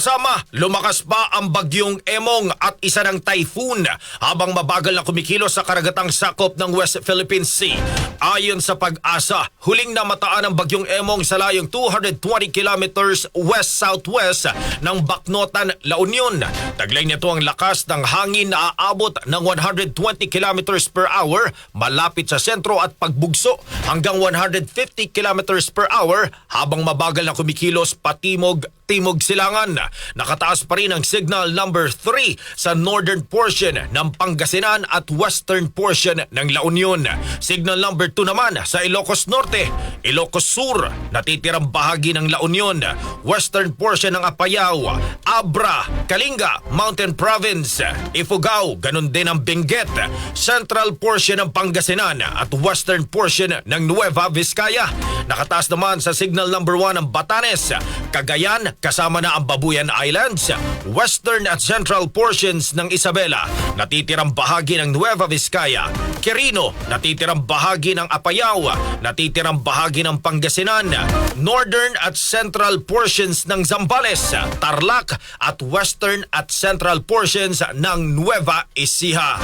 kasama, lumakas pa ang bagyong Emong at isa ng typhoon habang mabagal na kumikilos sa karagatang sakop ng West Philippine Sea. Ayon sa pag-asa, huling namataan ang bagyong Emong sa layong 220 kilometers west-southwest ng Baknotan, La Union. Taglay nito ang lakas ng hangin na aabot ng 120 kilometers per hour malapit sa sentro at pagbugso hanggang 150 kilometers per hour habang mabagal na kumikilos patimog Timog Silangan. Nakataas pa rin ang signal number 3 sa northern portion ng Pangasinan at western portion ng La Union. Signal number 2 naman sa Ilocos Norte, Ilocos Sur, natitirang bahagi ng La Union, western portion ng Apayao, Abra, Kalinga, Mountain Province, Ifugao, ganun din ang Benguet, central portion ng Pangasinan at western portion ng Nueva Vizcaya. Nakataas naman sa signal number 1 ang Batanes, Cagayan, kasama na ang Babuyan Islands, western at central portions ng Isabela, natitirang bahagi ng Nueva Vizcaya, Quirino, natitirang bahagi ng Apayao, natitirang bahagi ng Pangasinan, northern at central portions ng Zambales, Tarlac at western at central portions ng Nueva Ecija.